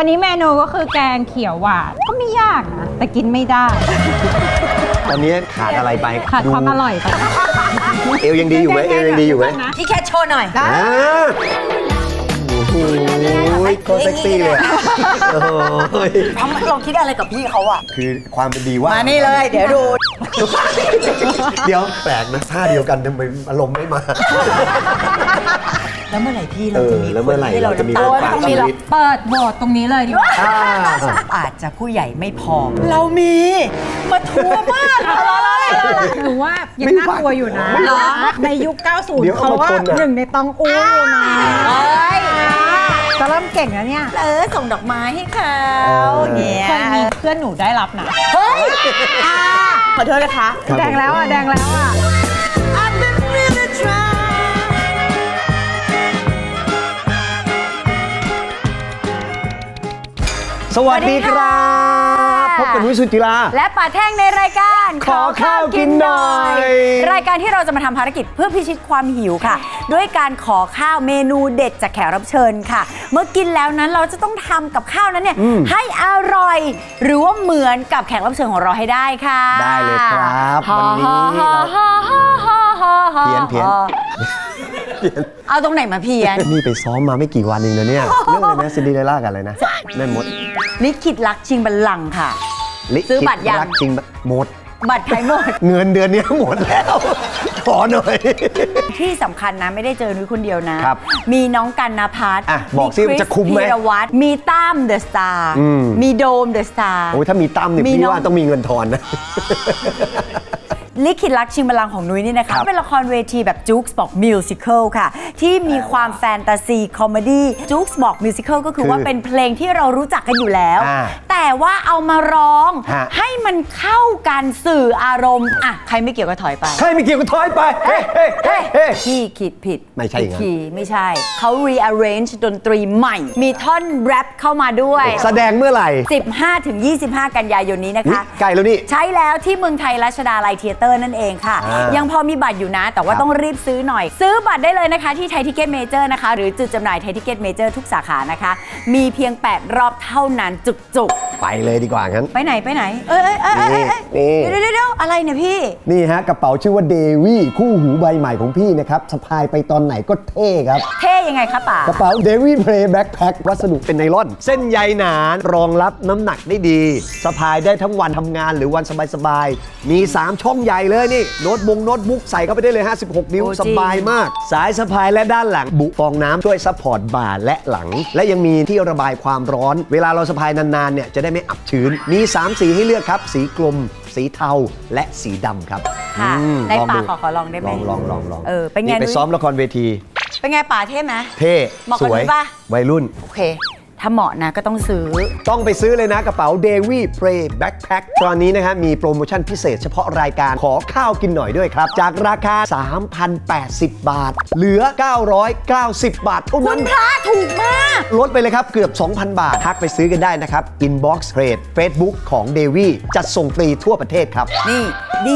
วันนี้เมนูก็คือแกงเขียวหวานก็ไม่ยากนะแต่กินไม่ได้ ตอนนี้ขาดอะไรไปขาดความอร่อยไปเอวยังดีอยู่ไหมเอวยังดีอยู่ไหมพี่แค่โชว์หน่อยอ่าโอ้โหโคตรเซ็กซี่เลยอะโอ้ยทำลองคิดอะไรกับพี่เขาอะคือความเป็นดีว่ามามานี่เลย เดี๋ยวดู เดี๋ยวแปลกนะท่าเดียวกันทำไมอารมณ์ไม่มา แล้วเมื่อไหร่พี่เราเออจะมีแล้วเมื่อไหร่ที่เราเราจะมีน้ำตาบทลบาทต้องมีหรอกเปิดโหวตตรงนี้เลยดีกว่าอ่าอาจจะผู้ใหญ่ไม่พอ เรามีมาทัวร์มากรอรอเลยหนูว่ายังน่ากลัวอยู่นะไม่ไหวในยุค เดี๋ยว90 เอาเขามาว่าชนอะ หนึ่งในตองอู้นะเอ้ยจะเริ่มเก่งแล้วเนี่ย เออส่งดอกไม้ให้เขาเออเนี่ยเคยมีเพื่อนหนูได้รับนะเฮ้ยอ่าขอโทษนะคะ ครับแดงแล้วอะ แดงแล้วอะ สวัสดีครับพบกับนุ้ยสุจิราและป่าแท่งในรายการขอข้าวกินหน่อย รายการที่เราจะมาทำภารกิจเพื่อพิชิตความหิวค่ะ ด้วยการขอข้าวเมนูเด็ดจากแขกรับเชิญค่ะ เมื่อกินแล้วนั้นเราจะต้องทำกับข้าวนั้นเนี่ยให้อร่อย หรือว่าเหมือนกับแขกรับเชิญของเราให้ได้ค่ะ ได้เลยครับวันนี้เราเพี้ยนเพี้ยนเอาตรงไหนมาเพี้ยนนี่ไปซ้อมมาไม่กี่วันเองนะเนี่ยเรื่องอะไรนะซินดีเรลล่ากันอะไรนะแม่มด ลิขิตรักชิงบัลลังก์ค่ะ ลิซื้อบัตรยังคิดกจริงหมด บัตรไทยหมด เงินเดือนเนี้ยหมดแล้ว ขอหน่อย ที่สำคัญนะไม่ได้เจอนุ้ยคนเดียวนะ ครับมีน้องกันนภัสอะบอกสิริสจะคุ้มไหม พีรวัตรมีตั้มเดอะสตาร์อืมมีโดมเดอะสตาร์ โอ้ยถ้ามีตั้มเนี่ยมีพี่น้อง ว่าต้องมีเงินทอนนะ ลิขิตรักชิงบัลลังก์ของนุ้ยนี่นะคะ ครับเป็นละครเวทีแบบจู๊กส์บอกมิวสิควลค่ะ ที่มีความแฟนตาซีคอมเมดี้จู๊กส์บอกมิวสิควลก็คือว่าเป็นเพลงที่เรารู้จักกันอยู่แล้ว อ่าแต่ว่าเอามาร้องฮะ ให้มันเข้ากันสื่ออารมณ์อะใครไม่เกี่ยวก็ถอยไป ใครไม่เกี่ยวกับถอยไป เฮ้เฮ้เฮ้เฮ้พี่คิดผิดไม่ใช่อย่างนั้นผิดคีย์ไม่ใช่ เขา rearrange ดนตรีใหม่ มีท่อนแรปเข้ามาด้วย แสดงเมื่อไหร่15ถึง25 กันยายนนี้นะอุ๊ยคะ ใกล้แล้วนี่ ใช้แล้วที่เมืองไทยรัชดาลัยเทเตอร์นั่นเองค่ะ อ่ายัยังพอมีบัตรอยู่นะ แต่ว่าครับต้องรีบซื้อหน่อย ซื้อบัตรได้เลยนะคะที่ไทยทิเก็ตเมเจอร์นะคะ หรือจุดจำหน่ายไทยทิเก็ตเมเจอร์ทุกสาขานะคะ มีเพียง 8 รอบเท่านั้นจุกไปเลยดีกว่างั้น ๆ ไปไหนไปไหน เอ้ยเอ้ยเอ้ยเอ้ยเอ้ยนี่เดี๋ยวเดี๋ยวเดี๋ยวอะไรเนี่ยพี่ นี่ฮะกระเป๋าชื่อว่าเดวี่คู่หูใบใหม่ของพี่นะครับสะพายไปตอนไหนก็เท่ครับ เท่ยังไงคะป๋ากระเป๋าเดวี่เพลย์แบ็คแพ็ควัสดุเป็นไนลอน เส้นใยหนารองรับน้ำหนักได้ดี สะพายได้ทั้งวันทำงานหรือวันสบายๆ มี 3 ช่องใหญ่เลยนี่โน้ตบงโน้ตบุ๊กใส่เข้าไปได้เลย 56 นิ้ว โอ้จริงสบายมาก สายสะพายและด้านหลัง บุฟองน้ำช่วยซัพพอร์ตบ่าและหลัง และยังมีที่ระบายความร้อน เวลาเราสะพายนานๆเนี่ยจะได้ไม่อับชื้น มี 3 สีให้เลือกครับ สีกลม สีเทาและสีดำครับค่ะอืมได้ลองป่าดูขอขอลองได้ไหมลองลองลองลองเออเป็นไงไปนุ้ยซ้อมละครเวที เป็นไงป๋าเท่ไหม เท่เหมาะสกับวยนุ้ยปะวัยรุ่น โอเค ถ้าเหมาะนะก็ต้องซื้อ ต้องไปซื้อเลยนะกระเป๋า d a v y Play Backpack ตอนนี้นะครับมีโปรโมชั่นพิเศษเฉพาะรายการขอข้าวกินหน่อยด้วยครับ จากราคา 3,080 บาท เหลือ 990 บาทเท่าคุนั้ณนพระถูกมาก ลดไปเลยครับเกือบ 2,000 บาท ทักไปซื้อกันได้นะครับ Inbox Trade Facebook ของ d a v y จัดส่งฟรีทั่วประเทศครับ นี่ D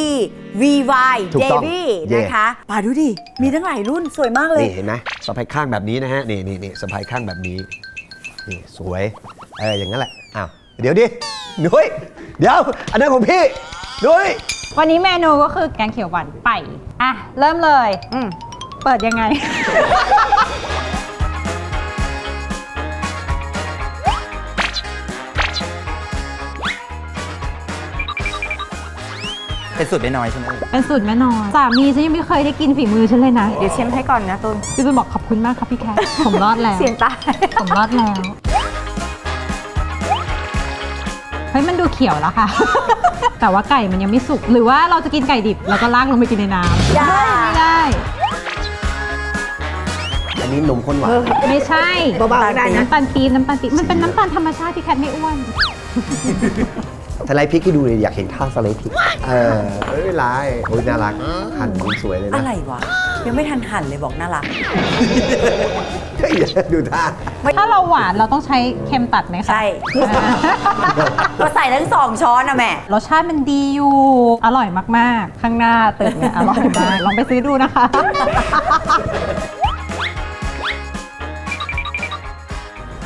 E V Y ถูกต้อง Davy Yeah นะคะป่าดูดิ มีทั้งหลายรุ่นสวยมากเลย นี่เห็นไหมสะพายข้างแบบนี้นะฮะ นี่นี่นี่สะพายข้างแบบนี้ นี่สวยเอออย่างนั้นแหละอ้าวเดี๋ยวดินุ้ยเดี๋ยว อันนั้นของพี่นุ้ยวันนี้เมนูก็คือแกงเขียวหวานไปอะ เริ่มเลย อืมเปิดยังไง เป็นสูตรน้อยๆใช่ไหมเป็นสูตรแม่นอนสามีฉันยังไม่เคยได้กินฝีมือฉันเลยนะเดี๋ยวเชมให้ก่อนนะตุนพี่ตุ้ยบอกขอบคุณมากครับพี่แคทผมรอดแล้วเสียงตายผมรอดแล้วเฮ้ยมันดูเขียวแล้วค่ะ แต่ว่าไก่มันยังไม่สุก หรือว่าเราจะกินไก่ดิบแล้วก็ลากลงไปกินในน้ำอย่าไม่ได้ อันนี้นมข้นหวานไม่ใช่เบาๆได้นะน้ำตาลปี๊บน้ำตาลปี๊บมันเป็นน้ำตาลธรรมชาติที่แคทไม่อ้วน สไลด์พริกให้ดูเลยอยากเห็นท่าสไลด์พริก เออไม่เป็นไรโอ้ยน่ารักหั่นสวยเลยอะนะไรวะ ยังไม่ทันหั่นเลยบอกน่ารัก เฮ้ยดูท่า ถ้าเราหวานเราต้องใช้เค็มตัดไหมคะใช่ อ่าก็ใส่ทั้งสองช้อนนะแม่ รสชาติมันดีอยู่ อร่อยมากๆ ข้างหน้าตึกเนี่ยอร่อยมาก ลองไปซื้อดูนะคะ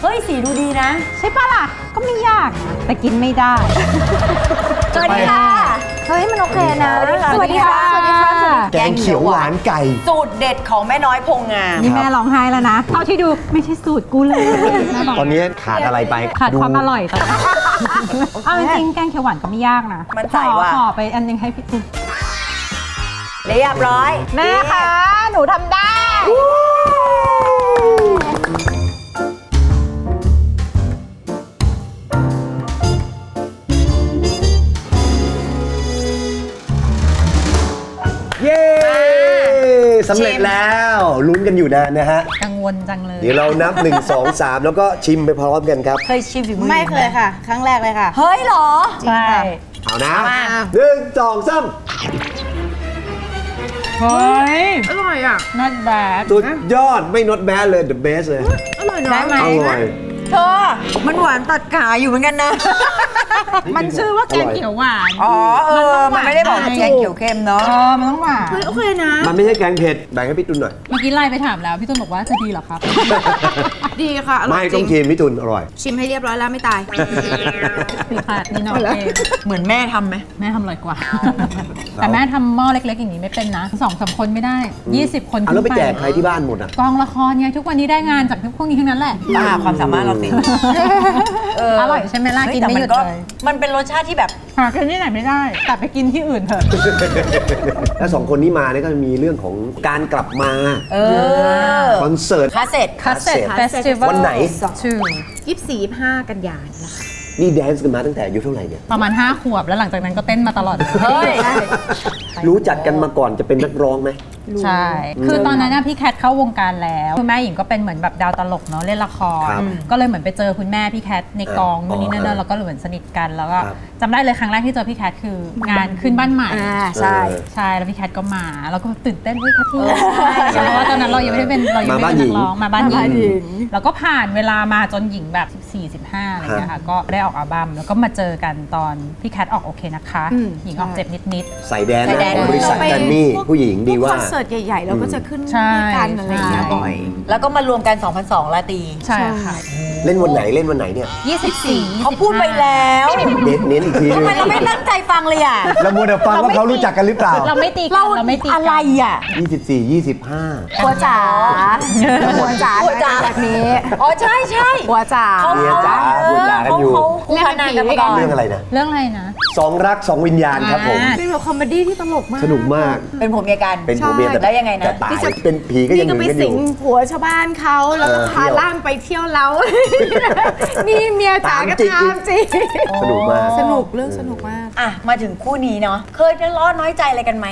เฮ้ยสีดูดีนะใช่ปะล่ะ ก็ไม่ยากนะแต่กินไม่ได้ สวัสดีค่ะ เฮ้ยมันโอเคนะ สวัสดีค่ะ สวัสดีค่ะ แกงเขียวหวานไก่ สูตรเด็ดของแม่น้อยพงงาม นี่แม่ร้องไห้แล้วนะเท่าที่ดูไม่ใช่สูตรกูเลยแม่บกตอนนี้ขาดอะไรไปขาดความดูอร่อยตอนนี้เอาจริงๆแกงเขียวหวานก็ไม่ยากนะมันใส่ขอว่ะ ขอไปอันยังให้พี่ตุ๊กเรียบร้อย แม่คะหนูทำได้ สำเร็จแล้วลุ้นกันอยู่นานนะฮะ กังวลจังเลย เดี๋ยวเรานับ 1 2 3 แล้วก็ชิมไปพร้อมกันครับ เคยชิมฝีมือไม่เคยค่ะ ครั้งแรกเลยค่ะ เฮ้ยเหรอ ใช่ เอานะมาหนึ่งสองสามเฮ้ย อร่อยอะ not bad สุดยอดไม่ not bad เลย the best เลย อร่อยเนาะได้ไหมอร่อย เธอ มันหวานตัดขาอยู่เหมือนกันนะ มันชื่อว่าแกงเขียวหวานอ๋อเออ มันไม่ได้บอกมันต้องหวานแกงเขียวเข้มเนาะ เออ มันต้องหวานเฮ้ยโอเคนะ มันไม่ใช่แกงเผ็ด แบ่งให้พี่ตุนหน่อย เมื่อกี้ไล่ไปถามแล้ว พี่ต้นบอกว่าจะดีเหรอครับ ดีค่ะอร่ไม่อยจต้ริองงชิมพี่ตุนอร่อย ชิมให้เรียบร้อยแล้วไม่ตาย ผิดพลาดนี่น้องเองเหมือนแม่ทำไหม แม่ทำอร่อยกว่า แต่แม่ทำหม้อเล็กๆอย่างนี้ไม่เป็นนะสองสามคนไม่ได้ 20 คนเอาแล้วไปแจกใครที่บ้านหมดอะ กองละครไงทุกวันนี้ได้งานจากพวกนี้ทั้งนั้นแหละบ้าความสามารถเราสิอร่อยใช่ไหมล่ะเฮ้กินแต่ไม่หยุดก็เลยมันเป็นรสชาติที่แบบหากินที่ไหนไม่ได้กลับไปกินที่อื่นเถอะ แล้วสองคนนี้มาเนี่ยก็จะมีเรื่องของการกลับมาเออคอนเสิร์ตคาเซ็ตคัสเซ็ตเฟสติวัลวันไหนชื่อยี่สี่ห้ากันยายนนะคะ นี่แดนซ์กันมาตั้งแต่อายุเท่าไหร่เนี่ย ประมาณ 5 ขวบแล้วหลังจากนั้นก็เต้นมาตลอด เฮ้ย รู้จักกันมาก่อนจะเป็นนักร้องไหม ใช่ คือตอนนั้นน่ะพี่แคทเข้าวงการแล้วคุณแม่หญิงก็เป็นเหมือนแบบดาวตลกเนาะเล่นละคร ครับก็เลยเหมือนไปเจอคุณแม่พี่แคทในกองอ่านู่นนี่นั่นอ๋อแล้วก็เหมือนสนิทกันแล้วก็ครับ จำได้เลยครั้งแรกที่เจอพี่แคทคืองานขึ้นบ้านใหม่ อ่าใช่ใช่แล้วพี่แคทก็มาแล้วก็ตื่นเต้นเฮ้ยแคทที่เพราะว่าตอนนั้นเรายังไม่ได้เป็นเรายังไม่ได้เป็นนักร้องมาบ้านหญิงแล้วก็ผ่านเวลามาจนหญิงแบบ 14 15อะไรอย่างเงี้ยค่ะ ก็ได้ออกอัลบั้มแล้วก็มาเจอกันตอนพี่แคทออกโอเคนะคะ อืม หญิงออกเจ็บนิด ใส่แดนใส่แดนนะบริษัทแกรมมี่ผู้หญิงดีว่า คอนเสิร์ตใหญ่ ๆ เราก็จะขึ้นใช่ ด้วยกันอะไรอย่างเงี้ยใช่บ่อย แล้วก็มารวมกัน 2002ลาตรีๆ ใช่ค่ะ เล่นวันไหนเล่นวันไหนเนี่ย 24เขาพูดไปแล้วเน้นเน้นอีกทีทำนึงไมเราไม่ตั้งใจฟังเลยอะเรามัวแต่ฟังว่าเขารู้จักกันหรือเปล่า เราไม่ตีกันเราไม่ตีกันอะไรอะ24 25 หัวจ๋าหัวจ๋าหัวจ๋าแบบนี้ อ๋อใช่ใช่หัวจ๋าเขาเมียจ๋าเอพูดอด่ากันเขาอยู่เขาคู่พนันกันมาก่อนเรื่องอะไรนะ เรื่องอะไรนะ สองรักสองวิญญาณครับผมอ่าเป็นแบบคอมเมดี้ที่ตลกมาก สนุกมาก เป็นผมเมียกัน เป็นผัวเมียแต่แล้วยังไงนะแต่ตายเป็นผีก็ยังนี่หก็นีไปกันอสิยู่งผัวชาวบ้านเขาแล้วก็เออพาเที่ยวล่ามไปเที่ยวเล้านี่เมียจ๋าก็ตามจิกตามจริงสนุกมาก สนุกเรื่องสนุกมาก อะมาถึงคู่นี้เนาะ เคยจะล้อน้อยใจอะไรกันไหม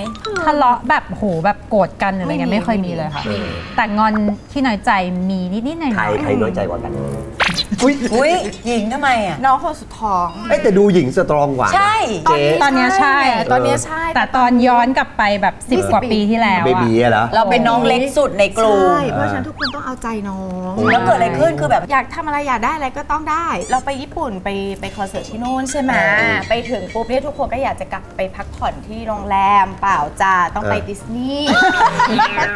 ทะเลาะแบบโหแบบโกรธกันอะไรเงี้ยไม่มีไม่เคยมีเลยค่ะ แต่งอนที่น้อยใจมีนิดๆหน่ใครอยใครน้อยใจกว่ากัน อุ้ยอุ้ยหญิงทำไมอะ น้องคนสุดท้อง เอ้ยแต่ดูหญิงสตรองกว่านะใช่ เจ๊ๆตอนเนี้ยใช่ ตอนเนี้ยใช่ แต่ตอนย้อนกลับไปแบบ 10 กว่าปีที่แล้วเบอะบีอะเหรอ เราเป็นน้องเล็กสุดในกลุ่มใช่ เพราะฉะนั้นทุกคนต้องเอาใจน้อง แล้วเกิดอะไรขึ้นคือแบบ อยากทำอะไรอยากได้อะไรก็ต้องได้ เราไปญี่ปุ่นไปไปคอนเสิร์ตที่นู่นใช่ไหมไปถึงปุ๊บเนี่ยทุกคนก็อยากจะกลับไปพักผ่อนที่โรงแรมเปล่าจ้าต้องไปเออ ดิสนีย์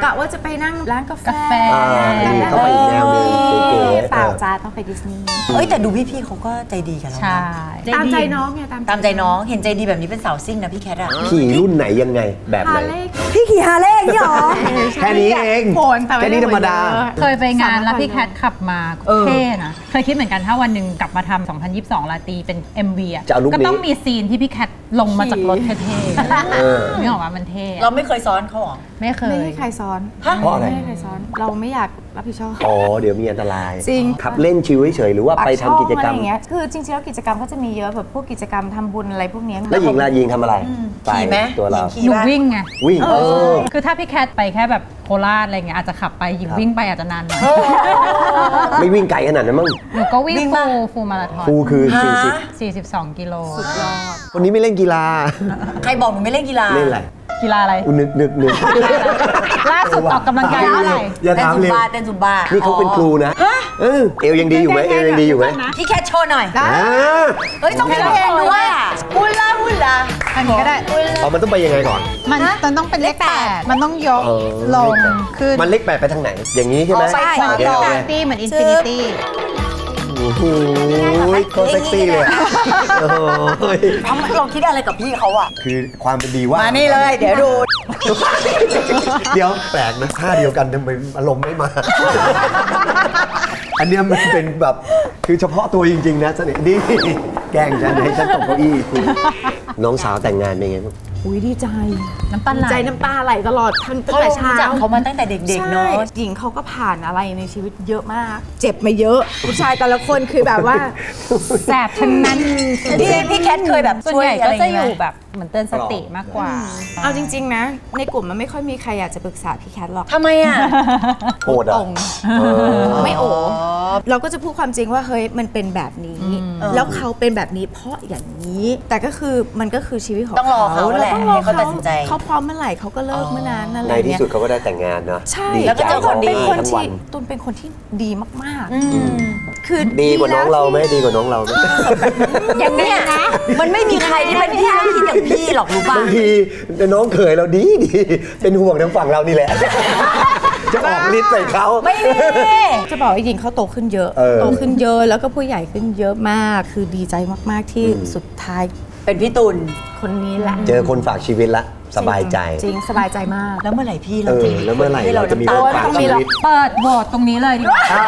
กะว่าจะไปนั่งร้านกาแฟกาแฟ อ่านี่เขาไปอีกแนวหนึงเก๋ๆเปล่าเออจ้าต้องไปดิสนีย์เอ้ยแต่ดูพี่ๆเขาก็ใจดีกับเราใช่ นะตามใจน้องไงตามตามใจน้องเห็นใจดีแบบนี้เป็นสาวซิ่งนะพี่แคทอะขี่รุ่นไหนยังไงแบบไหน ฮาเล่พี่ขี่ฮาร์เลย์นี่หรอ แค่นี้เองโผลแต่ไม่แค่นี้ธรรมดา เคยไปงานแล้วพี่แคทขับมาเท่นะเคยคิดเหมือนกันถ้าวันหนึ่งกลับมาทำ2022ลาตรีเป็น MV อะจะเอาลุคนี้ ก็ต้องมีซีนที่พี่แคทลงมาจากรถเท่ๆเออนึกออกว่ามันเท่เราไม่เคยซ้อนเขาหรอ ไม่เคไม่ยให้ใครซ้อนฮะ เพราะอะไร ไม่ให้ใครซ้อน เราไม่อยากรับผิดชอบ อ๋อ เดี๋ยวมีอันตราย จริง ขับเล่นชิวเฉยๆหรือว่าไปทำกิจกรรม ปาช่องอะไอย่างเงี้ยคือจริงๆแล้วกิจกรรมก็จะมีเยอะแบบพวกกิจกรรมทำบุญอะไรพวกเนี้ยแล้วหญิงล่ะหญิงทำอะไรขี่ไหมตัวเรา หญิงขี่หนูปะวิ่งไง วิ่งเออ คือถ้าพี่แคทไปแค่แบบ โคราชอะไรเงี้ยอาจจะขับไปหญิงครับวิ่งไปอาจจะนานหน่อยไม่วิ่งไกลขนาดนั้นมั้งหนูก็วิ่งวิ่งฟูมาลฟูลมาราธอนครูคือฮะ42 กิโล40คนนี้ไม่เล่นกีฬา ใครบอกหนูไม่เล่นกีฬา เล่นอะไร กีฬาอะไรอุยนึกนึกนึก ล่าสุดออกกำลังกายเท่าไหร่อย่าเต้นถามซุมเร็วบ้าเต้นซุมบ้านี่เขาเป็นครูนะเออเอวยังดีอยู่ไหมเอวยังดีอยู่ไหมพี่แคทโชว์หน่อย อ่าเฮ้ย ต้องเป็นเพลงด้วยอะฮุลาฮุลาอันนี้ก็ได้ เอามันต้องไปยังไงก่อน มันมันต้องเป็นเลขแปดมันต้องยกเออ ลงขึ้นมันเลขแปดไปทางไหน อย่างนี้ใช่ไหมอ๋อไปขวาโอเคโอเคตี้เหมือนอินฟินิตี้ โอ้โหก็เซ็กซี่เลยอะโอ้ยทำเราคิดอะไรกับพี่เขาอะคือความเป็นดีว่ามามานี่เลย เดี๋ยวดู เดี๋ยวแปลกนะท่าเดียวกันทำไมอารมณ์ไม่มา อันเนี้ยมันเป็นแบบคือเฉพาะตัวจริง ๆ นะสนิทดีแกล้งฉันให้ฉันตกเก้าอี้คุณน้องสาวแต่งงานเป็นไงบ้าง อุ้ยดีใจน้ำตาไหลใจน้ำตาไหลตลอดทั้งตั้งเขาแต่รู้เช้าจักเขามาตั้งแต่เด็กๆเนาะใช่หญิงเขาก็ผ่านอะไรในชีวิตเยอะมาก เจ็บมาเยอะ ผู้ชายแต่ละคนคือแบบว่าแสบทั้งนั้นพี่พี่แคทเคยแบบส่วนช่วยใหญ่อะก็ไรจะออยู่ยู่างงี้ไหมแบบเหมือนเตือนสติมากกว่า เอาจริง ๆ นะ ในกลุ่มมันไม่ค่อยมีใครอยากจะปรึกษาพี่แคทหรอกทำไมอะโหดอะตรงเอ อไม่โอเราก็จะพูดความจริงว่าเฮ้ยมันเป็นแบบนี้ แล้วเขาเป็นแบบนี้เพราะอย่างนี้ แต่ก็คือมันก็คือชีวิตของต้องรอเขาแหละต้องรอให้เขาตัดสินใจ เขาพร้อมเมื่อไหร่เขาก็เลิกเมื่อนั้นนั่นแหในละที่เนี่ยสุดเขาก็ได้แต่งงานนะใช่ดีแล้วก็ใจเจอคนดีร้องเป็นคนไห้ทั้งวัที่นตุนเป็นคนที่ดีมากอืมๆ คือดีกว่าน้องเราไหมดีกว่าน้องเราไหมอย่างเนี้ยมันไม่มีใครที่เป็นพี่แล้วคิดอย่างพี่หรอกรู้ป่ะบางทีน้องเขยเราดีดีเป็นห่วงทางฝั่งเรานี่แหละ จะออกฤทธิ์ใส่เขา ไม่มีจะบอกว่าจริงๆเขาโตขึ้นเยอะ เออ โตขึ้นเยอะแล้วก็ผู้ใหญ่ขึ้นเยอะมาก คือดีใจมากๆที่สุดท้ายเป็นพี่ตุล คนนี้แหละ เจอคนฝากชีวิตละ สบายใจ จริงสบายใจมากแล้วเมื่อไหร่พี่เอเราอจะแล้วเมื่อไหร่ที่เราจะมีน้ำคนตาฝากต้องมีชีหรอกวิต เปิดโหวตตรงนี้เลยดีกว่า อ่า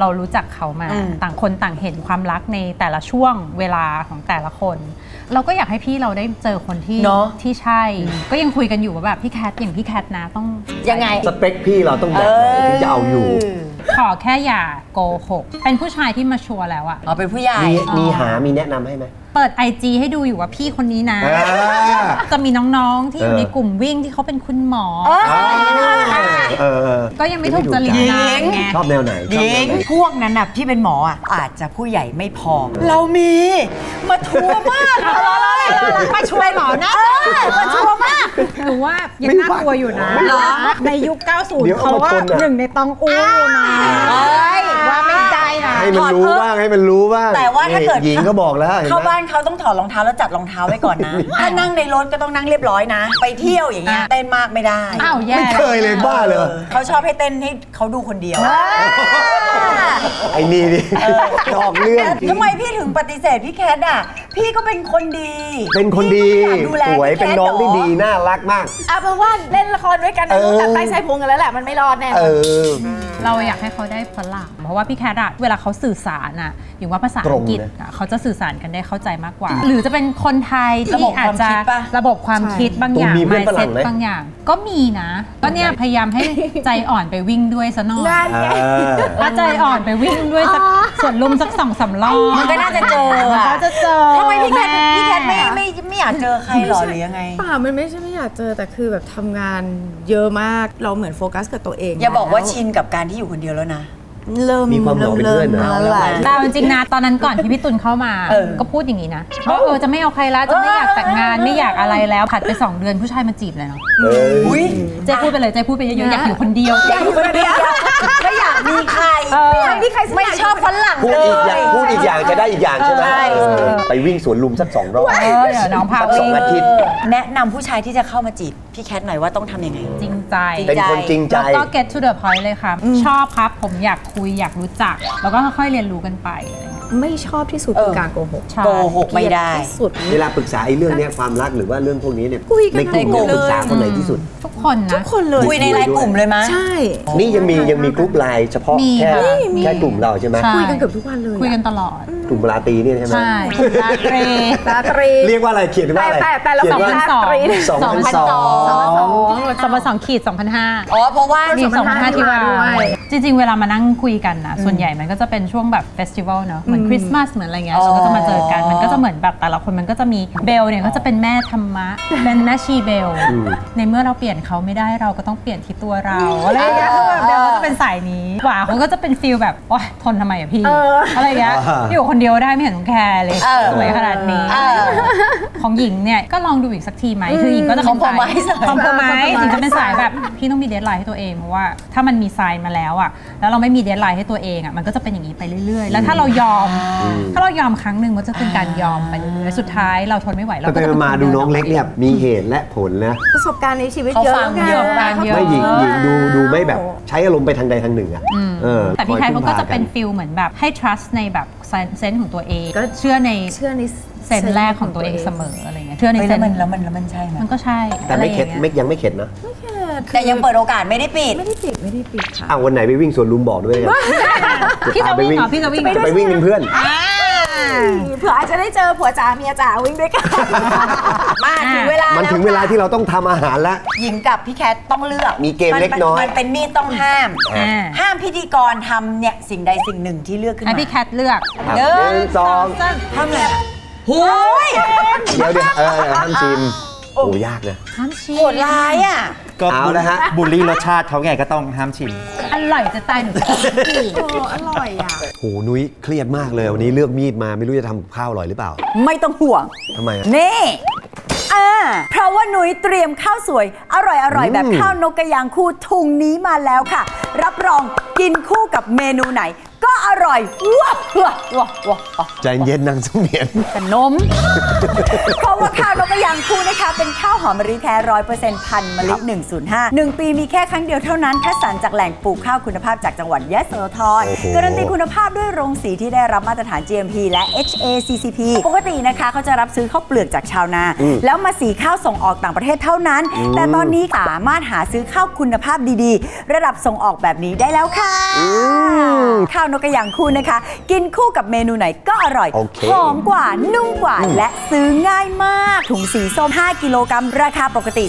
เรารู้จักเขามาอืม ต่างคนต่างเห็นความรักในแต่ละช่วงเวลาของแต่ละคน เราก็อยากให้พี่เราได้เจอคนที่เนอะ ที่ใช่ ก็ยังคุยกันอยู่ว่าแบบพี่แคทอย่างพี่แคทนะต้องยังไง สเปคพี่เราต้องแบบไหนถึงจะเอาอยู่ ขอแค่อย่าโกหกเป็นผู้ชายที่มาชัวร์แล้วอะ อ๋อเป็นผู้ใหญ่ มีมีหามีแนะนำให้ไหม เปิด IG ให้ดูอยู่ว่าพี่คนนี้นะ อ่า จะมีน้องๆที่อยู่เออในกลุ่มวิ่งที่เขาเป็นคุณหมอเออเออเออก็ยังไม่ถูกจริตนางไง ชอบแนวไหนชอบเด็แนวกไหนพวกนั้นน่ะที่เป็นหมออะอาจจะผู้ใหญ่ไม่พอ เรามีมาทัวร์มากมาช่วยหมอนะมาชัวร์มากหรือว่ายังน่ากลัวอยู่นะเหรอในยุค90เดี๋ยวเอามาชนอะ หนึ่งในตองอู้นะ เอ้ยว่าไม่ได้นะ ให้มันรู้บ้างให้มันรู้บ้างแต่ว่าถ้าเกิดนี่หญิงก็บอกแล้วห็นไหม เข้าบ้านเขาต้องถอดรองเท้าแล้วจัดรองเท้าไว้ก่อนนะ ถ้านั่งในรถก็ต้องนั่งเรียบร้อยนะ ไปเที่ยวอย่างเงี้ยอะเต้นมากไม่ได้อ้าวแย่ไม่เคยเลยบ้าเลย เขาชอบให้เต้นให้เขาดูคนเดียวไอ้นี่ดิดอกเรื่อง ทำไมพี่ถึงปฏิเสธพี่แคทอะ พี่ก็เป็นคนดีเป็นคนดี พี่ก็ไม่อยากดูแลสวยพี่แคทเป็นน้องที่หรดีน่ารักมาก เอาเป็นว่าเล่นละครด้วยกันนะเออแต่ใต้ชายพุงกันแล้วแหละมันไม่รอดแน่ เออ เราอยากให้เขาได้ฝรั่งเพราะว่าพี่แคทอะเวลาเขาสื่อสารอะอย่างว่าภาษาตรอังงกฤษนะอะเขาจะสื่อสารกันได้เข้าใจมากกว่า หรือจะเป็นคนไทยระที่บบคอาจวามจะคิดปะระบบความคิดบางอย่างตูมมีเพื่อนฝรั่ง mindset ไหมบางอย่าง ก็มีนะก็เนี่ยพยายามให้ใจอ่อนไปวิ่งด้วยซะหน่อยงานไงถ้าใจอ่อนไปวิ่งด้วยสักสวนลุมสักสองสามรอบมันก็น่าจะเจอมันอะก็จะเจอทำไมพี่แคทม่พี่แคทไม่ไม่ไม่อยากเจอใครหรอหรือยังไงป่ามันไม่ใช่ไม่อยากเจอแต่คือแบบทำงานเยอะมากเราเหมือนโฟกัสกับตัวเองอย่าบอกว่าแล้วชินกับการที่อยู่คนเดียวแล้วนะ เริ่มมีความหล่อเป็นเพื่อนนะริ่มแล้วแหละแต่เอาจริงๆนะตอนนั้นก่อนที่พี่ตุลเข้ามาเออก็พูดอย่างนี้นะว่าเออจะไม่เอาใครแล้วจะไม่อยากแต่งงานไม่อยากอะไรแล้วผัดไปสองเดือนผู้ชายมาจีบเลยเนาะเอออุ้ย เจ๊พูดไปเลยเจ๊พูดไปเยอะๆอยากอยู่คนเดียว อยากอยู่คนเดียวไม่อยากมีใครเออ ไม่อยากมีใครไม่ชอบฝรั่งพูดเลอีกอย่างยพูดอีกอย่างจะได้อีกอย่างใช่ไหมใช่เออไปวิ่งสวนลุมสักสองรอบ เออเดี๋ยวน้องพาสักไปสองอาทิตย์ แนะนำผู้ชายที่จะเข้ามาจีบพี่แคทหน่อยว่าต้องทำยังไง จริงใจ เป็นคนจริงใจ แล้วก็ get to the point เลยค่ะ ชอบครับผมอยากคุยอยากรู้จัก แล้วก็ค่อยๆเรียนรู้กันไปอะไรเงี้ยไม่ชอบที่สุดเออ คือการโกหกใช่ โกหกไม่ได้ เกลียที่สุด เวลาปรึกษาไอ้เรื่องเนี้ยความรักหรือว่าเรื่องพวกนี้เนี่ยคุยกันในกลุ่มเนี่ยในกลุ่มปรึกษาคนไหนที่สุด ทุกคนนะ ทุกคนเลยคุยในไลน์กลุ่มเลยมั้ย ใช่ นี่ยังมียังมีกรุ๊ปไลน์เฉพาะมีแค่ค่ะแค่กลุ่มเราใช่ไหมใช่ คุยกันเกือบทุกวันเลยคุยกันตลอด กลุ่มราตรีเนี่ยใช่ไหมใช่ตาเตรตาตรี เรียกว่าอะไรเขียนว่าอะไรแต่แต่เราเขียนว่าสองพันสองพันสอง สองพันสองขีดสองพันห้า อ๋อ เพราะว่า มีสองพันห้าที่ว่าด้วย จริงๆ เวลามานั่งคุยกันนะส่วนใหญ่มันก็จะเป็นช่วงแบบเฟสติวัลเนอะเหมือนคริสต์มาสเหมือนอะไรเงี้ยอ๋อเราก็จะมาเจอกันมันก็จะเหมือนแบบแต่ละคนมันก็จะมีเบลเนี่ยก็จะเป็นแม่ธรรมะเป็นแม่ชีเบล ในเมื่อเราเปลี่ยนเขาไม่ได้เราก็ต้องเปลี่ยนที่ตัวเราอะไรอย่างเงี้ยคือแบบเบลก็จะเป็นสายนี้หวาเขาก็จะเป็นฟิลแบบโอ๊ยทนทำไมอะพี่เอออะไรอย่างเงี้ยอ่าอยู่คนเดียวได้ไม่เห็นต้องแคร์เลยเออสวยขนาดนี้เออของหญิงเนี่ยก็ลองดูอีกสักทีไหมคือหญิงก็จะเป็นสาย compromise คอมเพลมไ compromise หญิงจะเป็นสายแบบพี่ต้องมีเดทไลน์ให้ตัวเองเพราะว่าถ้ามันมีไซน์มาแล้วอะแล้วเราไม่มีเดทไลน์ให้ตัวเองอะมันก็จะเป็นอย่างนี้ไปเรื่อย ๆ แล้วถ้าเรายอม ถ้าเรายอมครั้งหนึ่งมันจะเป็นการยอมไปเรื่อยๆสุดท้ายเราทนไม่ไหวเราแต่ก็ไปจะมาดูน้องเล็กเนี่ยมีเหตุและผลนะ ประสบการณ์ในชีวิตเขาเยอะฟังไงเยอะเยอะไม่หญิงหญิงดูดูไม่แบบใช้อารมณ์ไปทางใดทางหนึ่งอะเออแต่พี่ไทยเขาก็จะเป็นคอยพึ่งพาฟิลเหมือนแบบให้ trust ในแบบเซนส์ของตัวเองก็เชื่อใน เชื่อใน เซนส์แรกของตัวเองเสมออะไรเงี้ยเชื่อในเฮ้ยเซแล้วนมันส์แล้วมันแล้วมันใช่ไหมมันก็ใช่แต่ไม่เข็ดอะไรไม่อย่างงี้ยยังไม่เข็ดนะแต่ยังเปิดโอกาสไม่ได้ปิด ไม่ได้ปิดไม่ได้ปิดค่ะ อ้าววันไหนไปวิ่งสวนลุมบอกด้วยกันพี่จะวิ่งเหรอพี่จะวิ่งเหรอจะไปวิ่งเป็นเพื่อน เผื่ออาจจะได้เจอผัวจ๋าเมียจ๋าวิ่งด้วยกัน มาถึงเวลามันถึงเวลาที่เราต้องทำอาหารแล้ว หญิงกับพี่แคทต้องเลือกมีเกมเล็กน้อย มันเป็นมีดต้องห้าม อ่า ห้ามพิธีกรทำเนี่ยสิ่งใดสิ่งหนึ่งที่เลือกขึ้นให้มาพี่แคทเลือก ครับหนึ่หนึ่งสองสามห้ามเลย หูยเดี๋ยวเดี๋ยวเออเออห้ามชิมโอ้ยากนะห้ามชิโหดร้ายอะ ก็เอาละฮะ บูลลี่รสชาติเขาไงก็ต้องห้ามชิม อร่อยจะตายหนูจะกินโอ้อร่อยอะ โหนุ้ยเครียดมากเลยวันนี้เลือกมีดมาไม่รู้จะทำข้าวอร่อยหรือเปล่าไม่ต้องห่วง ทำไมอะ นี่อ่าเพราะว่านุ้ยเตรียมข้าวสวย อร่อยอร่อยอืม แบบข้าวนกกระยางคู่ทุงนี้มาแล้วค่ะ รับรองกินคู่กับเมนูไหน ก็อร่อยว้าวว้าวว้าวว้าวใจเย็นนางเสมียนขนม เพราะว่าข้าวนกกระยางคู่นะคะ เป็นข้าวหอมมะลิแท้ร้อยเปอร์เซ็นต์พันมะลิ105หนึ่งปีมีแค่ครั้งเดียวเท่านั้นคัดสรรจากแหล่งปลูกข้าวคุณภาพจากจังหวัดยะโสธรโอ้โหการันตีคุณภาพด้วยโรงสีที่ได้รับมาตรฐาน GMP และ HACCP ปกตินะคะเขาจะรับซื้อข้าวเปลือกจากชาวนา แล้วมาสีข้าวส่งออกต่างประเทศเท่านั้น แต่ตอนนี้สามารถหาซื้อข้าวคุณภาพดีๆ ระดับส่งออกแบบนี้ได้แล้วค่ะข้าวนกกระยางคู่นะคะ กินคู่กับเมนูไหนก็อร่อย โอเคหอมกว่า นุ่มกว่า และซื้อง่ายมาก ถุงสีส้ม 5 กิโลกรัม ราคาปกติ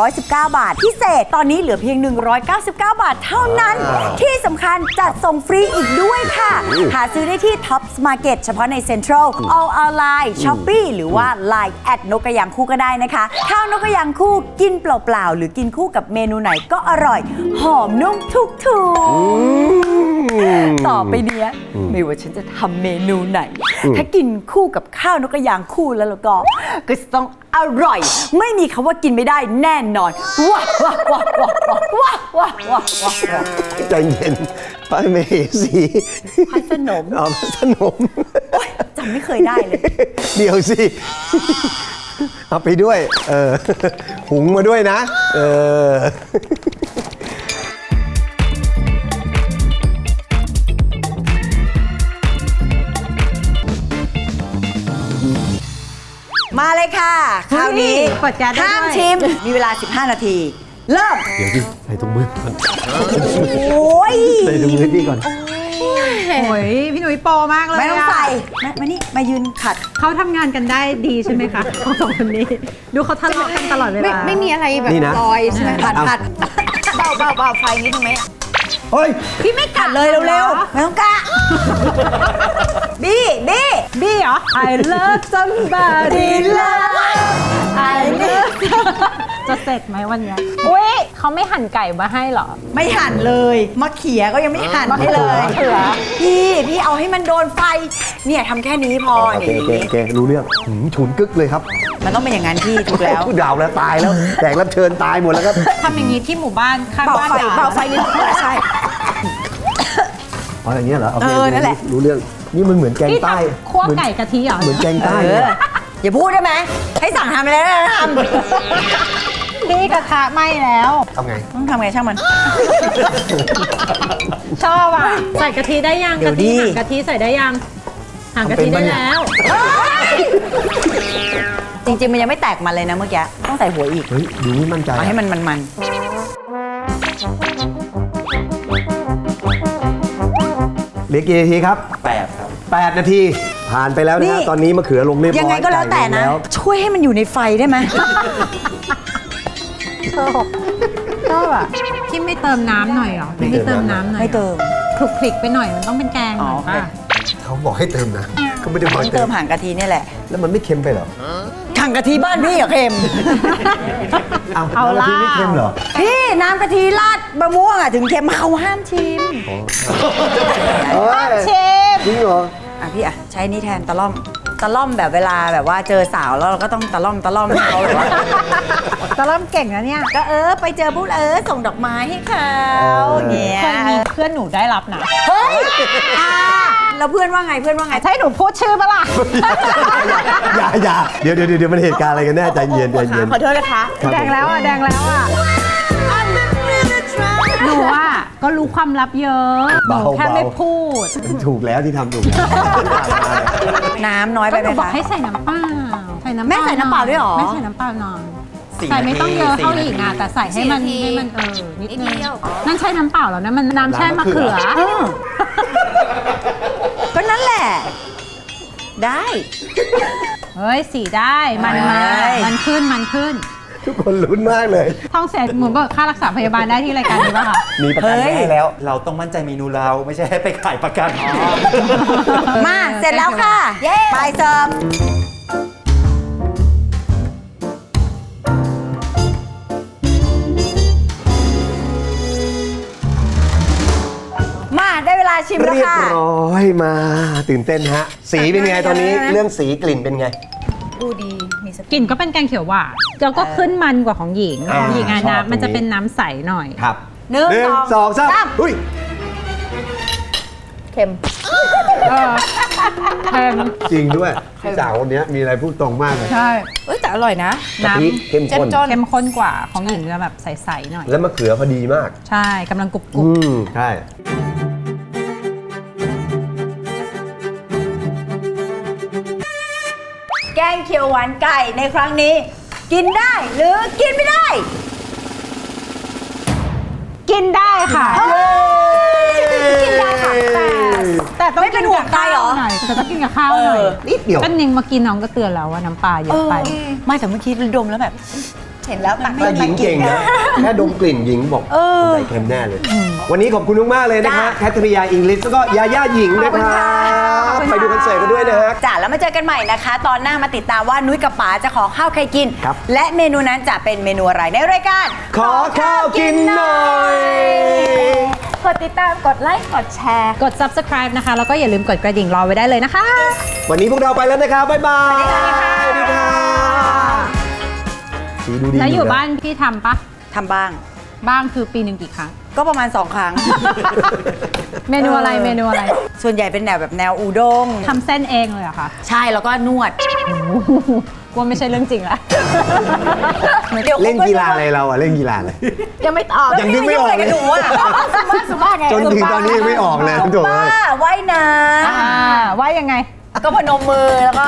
219 บาท พิเศษ ตอนนี้เหลือเพียง 199 บาทเท่านั้น ที่สำคัญจัดส่งฟรีอีกด้วยค่ะ หาซื้อได้ที่ Tops Market เฉพาะใน Central All Online Shopee หรือว่า Line แอดนกกระยางคู่ก็ได้นะคะข้าวนกกระยางคู่กินเปล่าๆหรือกินคู่กับเมนูไหนก็อร่อย หอมนุ่มทุกถุงต่ อไปเนี้ย ไม่ว่าฉันจะทำเมนูไหน ถ้ากินคู่กับข้าวนกกระยางคู่แล้วแล้วก็ ก็จะต้องอร่อย ไม่มีคำว่ากินไม่ได้แน่นอนว้าวว้าวว้าวว้าวว้าวว้าวว้าวว้าวใจเย็นพระเมสีพัสนมเอาพระสนมโอ๊ยจำไม่เคยได้เลย เดี๋ยวสิ เอาไปด้วย เออ หุงมาด้วยนะ เออ มาเลยค่ะคราวนี้เปิดแก๊สได้ห้ามด้วยชิม มีเวลา 15 นาที เริ่ม เดี๋ยวสิใส่ถุงมือก่อนโอ้ย ใส่ถุงมือพี่ก่อน โอ้ยพี่หนุ่ยโปรมากเลยไม่ต้องะใส่มามานี่มายืนขัด เขาทำงานกันได้ดีใช่ไหมคะของสองคนนี้ ดูเขาทะเลาะกันตลอดเวไม่ลาไม่มีอะไรแบบนี่นะ ลอยใช่ไหม ผัดผัดเบาเบาเบาไฟนิดนึงไหม เฮ้ย พี่ไม่กัขัดดเลยเร็วๆไม่ต้องกะ บี้บี้บี้เหรอ I love somebody love I love จะเสร็จไหมวันเนี้ยอุ้ยเขาไม่หั่นไก่มาให้เหรอ ไม่หั่นเลยมะเขียก็ยังไม่หั่นให้เลย มะเขือ พี่พี่เอาให้มันโดนไฟ เนี่ยทำแค่นี้พอโอเคโอเคโอเครู้เรื่องหืมฉุนกึกเลยครับมันต้องเป็นอย่างนั้นพี่ถูกแล้วพูดดาวแล้วตายแล้วแขกรับเชิญตายหมดแล้วครับ ทำอย่างนี้ที่หมู่บ้านข้างเบาบ้านไฟด่เบาไฟนิดนึงใช่ อ๋ออย่างเงี้ยเหรอโอเคเออนั่นแหละ รู้เรื่องนี่มันเหมือนแกงพี่ใต้ทำคั่วไก่กะทิเหรอเหมือนแกงใต้เอเลยออย่าพูดได้ไหม ให้สั่งทำอะไรได้ทพี่กระทะไหม้แล้ว ทำไงำต้องทำไงช่างมัน ชอบอะ ใส่กะทิได้ยังเดี๋ยกะวทิดิหางกะทิใส่ได้ยังหางกะทิทำเป็นได้ปะเนี่ยแล้วจริงๆ มันยังไม่แตกมันเลยนะเมื่อกี้ ต้องใส่หัวอีก เฮ้ยดูไม่มั่นใจเอาให้มันมัน เหลือกี่นาทีครับ 8 ครับ 8 นาที ผ่านไปแล้วนะฮะตอนนี้มะเขือลงเรียบร้อยยังไงก็แล้วแต่นะไก่ลงช่วยให้มันอยู่ในไฟได้ไหมชอบอะที่ไม่เติมน้ำหน่อยเหรอไม่เติมน้ำหน่อยไม่เติมคลุกคลิกไปหน่อยมันต้องเป็นแกงหน่อยอ๋อโอเคป่ะเขาบอกให้เติมนะเขาไม่ได้บอกต้องให้เติเติมมหางกะทินี่แหละ แล้วมันไม่เค็มไปเหรอ ถังกะทิบ้านพี่อะเค็ม เอาเอาแล้วล่ะพี่ไม่เค็มเหรอ พี่น้ำกะทิราดมะม่วงอะถึงเค็มเขาห้ามชิมเฮ้ยเชฟจริงเหรอ อะพี่อะใช้นี่แทนตะล่อมตะล่อมแบบเวลาแบบว่าเจอสาวแล้วเราก็ต้องตะล่อมตะล่อมให้เขาแบบว่าจะเริ่มเก่งแล้วเนี่ยก็เออไปเจอผู้เออส่งดอกไม้ให้เขาเนี่ยเคยมีเพื่อนหนูได้รับนะเฮ้ยอ่า แล้วเพื่อนว่าไงเพื่อนว่าไง ใช่หนูพูดชื่อปะล่ะ อย่าอย่าเดี๋ยวเดี๋ยวเดี๋ยวมันเหตุการณ์อะไรกันแน่ใจเย็นใจเย็น ขอโทษนะคะ ครับแดงแล้วอะแดงแล้วอะหนูอะก็รู้ความลับเยอะหนูแค่ไม่พูดถูกแล้วที่ทำถูกแล้วน้ำน้อยไปก็หไหมนูบอกคะ ให้ใส่น้ำเปล่าใส่น้ำแม่ใส่น้ำเปล่าด้วยเหรอแม่ใส่น้ำเปล่าหน่อยสี่ใส่ไม่ต้องเยอะนาทีเท่าหญิงอะแต่ใส่ให้มันสี่นาทีให้มันเออนิดนิดนึงเดียวนั่นใช่น้ำเปล่าแล้วนะมันน้ำแช่มะเขือ เออก็นั่นแหละ ได้ เฮ้ยสีได้ มันมา เฮ้ย มันขึ้น มันขึ้น ทุกคนลุ้นมากเลยท้องเสียเหมือนเบิกค่ารักษาพยาบาลได้ที่รายการนี้ป่ะคะ มีประกันเฮ้ย ให้แล้ว เราต้องมั่นใจเมนูเราไม่ใช่ให้ไปขายประกัน มา เสร็จแล้วค่ะ เย้ไปเสิร์ฟ ชิมแล้วเรียบค่ะ ร้อยมา ตื่นเต้นฮะ สีเป็นไงตอนนี้เรื่องสีกลิ่นเป็นไง ดูดีมีสกลิ่นก็เป็นแกงเขียวหวานแล้วก็ขึ้นมันกว่าของหญิง อ่าของหญิงอะชอบตรงนี้ น้ำมันจะเป็นน้ำใสหน่อย ครับหนึ่งหนึ่งสสอองงสามสามอุ้ยเค็ม เออเค็มจริงด้วยพี่สาวคนนี้มีอะไรพูดตรงมากเลยใช่เอ้ยแต่อร่อยนะ กะน้ทิเข้มข้นเจ้มจ้นำเข้มข้นกว่าของหญิงจะแบบใสๆหน่อย แล้วมะเขือพอดีมาก ใช่กำลังกรุบกรุอืบมใช่ งเขียวหวานไก่ในครั้งนี้ กินได้หรือกินไม่ได้ กินได้ค่ะ กินได้ค่ะแต่ แต่ต้องไม่เป็นห่วงไตเหรอหน่อยแต่ต้องกินกับข้าวหน่อยเออนิดเดียว ก็นิงมากินน้องก็เตือนแล้วว่าน้ำปลาเยอะไป ไม่แต่เมื่อกี้ดมแล้วแบบ เห็นแล้วตักแต่หญิงเก่งนะ แค่ดมกลิ่นหญิงบอกเออใส่เค็มแน่เลย วันนี้ขอบคุณมากๆเลยนะฮะจ้ะแคทริยาอิงลิสแล้วก็ยาย่าหญิงนะคขอบคุณรัค่ะบไปดูคอนเสิร์ตกันด้วยนะฮะจ้ะแล้วมาเจอกันใหม่นะคะ ตอนหน้ามาติดตามว่านุ้ยกับป๋าจะขอข้าวใครกินครับและเมนูนั้นจะเป็นเมนูอะไรในรายการ ขอข้าวกินหน่อยกดติดตามกดไลค์กดแชร์ กด subscribe นะคะ แล้วก็อย่าลืมกดกระดิ่งรอไว้ได้เลยนะคะ วันนี้พวกเราไปแล้วนะครับบ๊ายบายสวัสดีค่ะ สวัสดีค่ะสีดูดีแล้วอยู่ะบ้านพี่ทำปะทำบ้าง บ้างคือปีหนึ่งกี่ครั้ง ก็ประมาณ 2 ครั้ง เมนูอะไรเมนูอะไรส่วนใหญ่เป็นแนวแบบแนวอูด้งทำเส้นเองเลยเหรอคะใช่แล้วก็นวดกลัวไม่ใช่เรื่องจริงละ ดี๋ยวเล่นกีฬาอะไรเราอะเล่นกีฬาอะไร ยังไม่ตอบยังนึกไม่ออกเลย แล้วพี่ายุ่งอะไรกับหนูอะสุบ้าสุบ้าไงจนถึงตอนนี้ยังไม่ออกเลยทุกคนบ้าว่ายน้อ่าว่ายังไงำก็พนมมือแล้วก็